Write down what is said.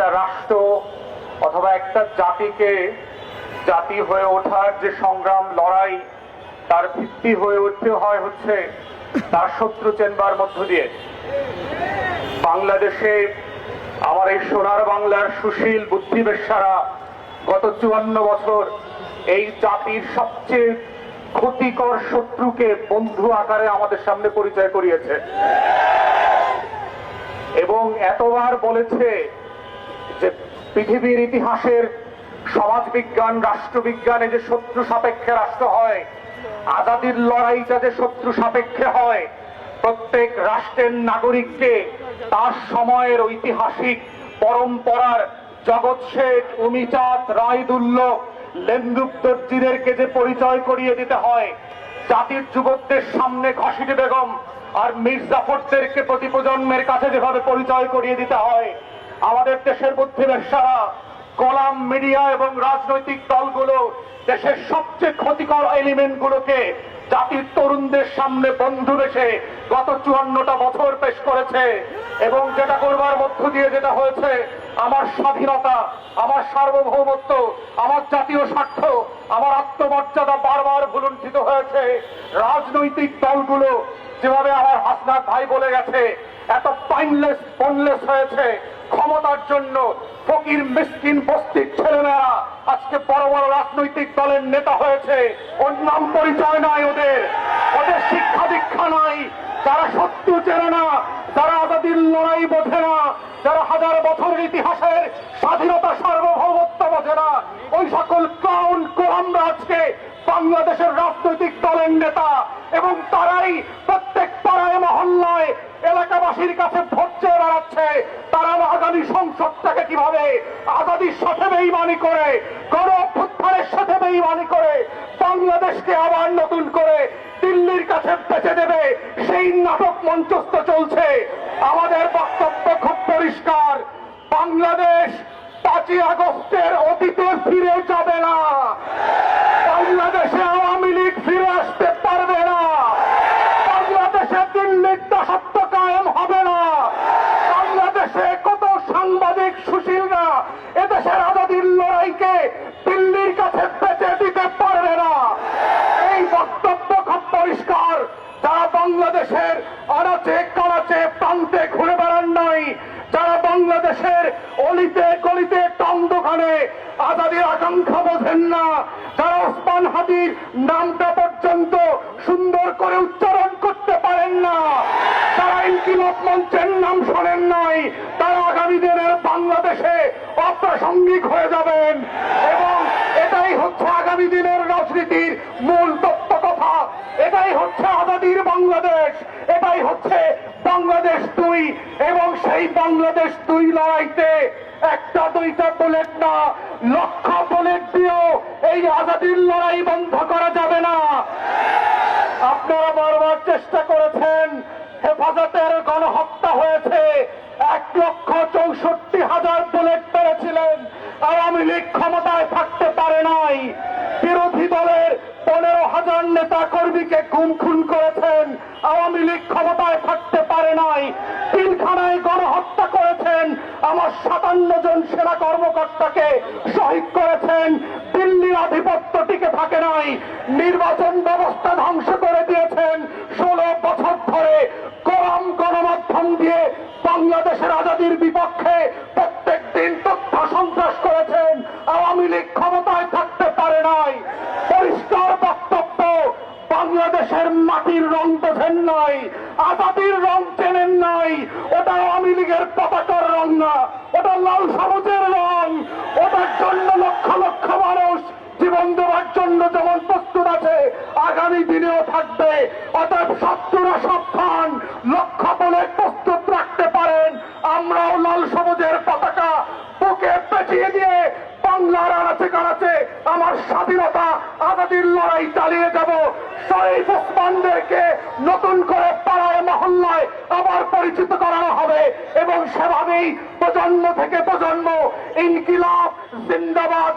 একটা রাষ্ট্র অথবা একটা জাতিকে জাতি হয়ে ওঠার যে সংগ্রাম, লড়াই, তার ভিত্তি হয়ে উঠতে হয় হচ্ছে তার শত্রু চেনবার মধ্য দিয়ে। বাংলাদেশে আমার এই সোনার বাংলার সুশীল বুদ্ধিবেশারা গত চুয়ান্ন বছর এই জাতির সবচেয়ে ক্ষতিকর শত্রুকে বন্ধু আকারে আমাদের সামনে পরিচয় করিয়েছে। এবং এতবার বলেছে যে পৃথিবীর ইতিহাসের সমাজবিজ্ঞান, রাষ্ট্রবিজ্ঞানে যে শত্রু সাপেক্ষে রাষ্ট্র হয়, আজাদির লড়াইটা যে শত্রু সাপেক্ষে হয়, প্রত্যেক রাষ্ট্রের নাগরিককে তার সময়ের ঐতিহাসিক পরম্পরার জগৎ শেঠ উমিচাঁদ রায়দুল্ল দর্জিদেরকে যে পরিচয় করিয়ে দিতে হয়, জাতির যুবকদের সামনে ঘসিটি বেগম আর মির্জাফরদেরকে প্রতি প্রজন্মের কাছে যেভাবে পরিচয় করিয়ে দিতে হয় আমাদের দেশের বুদ্ধিবেশারা কলাম মিডিয়া এবং রাজনৈতিক দলগুলো দেশের সবচেয়ে ক্ষতিকর এলিমেন্ট গুলোকে জাতির তরুণদের সামনে বন্ধু বেশে গত চুয়ান্নটা বছর পেশ করেছে এবং যেটা করবার মধ্য দিয়ে যেটা হয়েছে, আমার স্বাধীনতা, আমার সার্বভৌমত্ব, আমার জাতীয় স্বার্থ, আমার আত্মমর্যাদা বারবার ভুলুণ্ঠিত হয়েছে। রাজনৈতিক দলগুলো যেভাবে আমার হাসনাত ভাই বলে গেছে এত পাইনলেস ফোনলেস হয়েছে। ক্ষমতার জন্য ফকির মিসকিন বস্তির ছেলেমেয়েরা আজকে বড় বড় রাজনৈতিক দলের নেতা হয়েছে। ওর নাম পরিচয় নাই ওদের। ওদের শিক্ষা দীক্ষা নাই। যারা সত্য চেনে না, যারা আজাদির লড়াই বোঝে না, যারা হাজার বছরের ইতিহাসের স্বাধীনতা সার্বভৌমত্ব বোঝে না, ওই সকল ক্লাউন কোলামরা আজকে বাংলাদেশের রাজনৈতিক দলের নেতা এবং তারাই প্রত্যেক পাড়ায় মহল্লায় এলাকাবাসীর কাছে ভোট চেয়ে বেড়াচ্ছে তারা আগামী সংসদটাকে কীভাবে আজাদির সাথে বেইমানি করে গণ অভ্যুত্থানের সাথে বেইমানি করে, বাংলাদেশকে আবার নতুন করে দিল্লির কাছে বেঁচে দেবে। সেই নাটক মঞ্চস্থ চলছে। আমাদের বক্তব্য খুব পরিষ্কার। বাংলাদেশ পাঁচই আগস্টের অতীতে ফিরে যাবে না। বাংলাদেশে আওয়ামী লীগ ফিরে আসতে পারবে না। বাংলাদেশে দিল্লির দাসত্ব কায়েম হবে না। বাংলাদেশে কত সাংবাদিক সুশীলরা এদেশের আজাদির লড়াইকে দিল্লির কাছে বেঁচে দিতে পারবে না। এই বক্তব্য খুব পরিষ্কার। যারা বাংলাদেশের আনাচে কানাচে প্রান্তে ঘুরে বেড়ান নাই, যারা বাংলাদেশের অলিতে গলিতে টং দোকানে আজাদির আকাঙ্ক্ষা বোঝেন না, যারা ওসমান হাদির নামটা পর্যন্ত সুন্দর করে উচ্চারণ করতে পারেন না তারা ইনকিলাব মঞ্চের নাম শোনেন নাই আগামী দিনের বাংলাদেশে অপ্রাসঙ্গিক হয়ে যাবেন। এবং এটাই হচ্ছে আগামী দিনের রাজনীতির মূল তত্ত্ব কথা। এটাই হচ্ছে আজাদির বাংলাদেশ। এটাই হচ্ছে বাংলাদেশ দুই। এবং সেই বাংলাদেশ দুই লড়াইতে একটা, দুইটা বুলেট না, লক্ষ বুলেট দিয়েও এই আজাদির লড়াই বন্ধ করা যাবে না। আপনারা বারবার চেষ্টা করেছেন হেফাজতের গণহত্যা হয়েছে এক লক্ষ চৌষট্টি হাজার বুলেট পেরেছিলেন আওয়ামী লীগ ক্ষমতায় থাকতে পারে নাই বিরোধী দলের পনেরো নেতা কর্মীকে গুম খুন করেছেন, আওয়ামী লীগ ক্ষমতায় থাকতে পারে নাই, পিলখানায় গণহত্যা করেছেন, আমার সাতান্ন জন সেনা কর্মকর্তাকে শহীদ করেছেন দিল্লির আধিপত্য টিকে থাকে নাই, নির্বাচন ব্যবস্থা ধ্বংস করে দিয়েছেন, ষোলো বছর ধরে গরম গণমাধ্যম দিয়ে বাংলাদেশের আজাদির বিপক্ষে প্রত্যেক দিন তথ্য সন্ত্রাস করেছেন, আওয়ামী লীগ ক্ষমতায় থাকতে পারে নাই, পরিষ্কার বক্তব্য বাংলাদেশের মাটির রং বোঝেন নাই, আজাদির রং চেনেন নাই, ওটা আওয়ামী লীগের পতাকার রং না, ওটা লাল সবুজের রং ওটার জন্য লক্ষ লক্ষ মানুষ জীবন দেওয়ার জন্য যেমন প্রস্তুত আছে, আগামী দিনেও থাকবে, অতএব শত্রুরা সাবধান লক্ষ্য বলে প্রস্তুত রাখতে পারেন, আমরাও লাল সবুজের পতাকা বুকে পেঁচিয়ে দিয়ে বাংলার আনাচে কানাচে আমার স্বাধীনতা আজাদির লড়াই চালিয়ে যাব। শরীফ ওসমানদেরকে নতুন করে পাড়ায়, মহল্লায় আবার পরিচিত করানো হবে এবং সেভাবেই প্রজন্ম থেকে প্রজন্ম ইনকিলাব, জিন্দাবাদ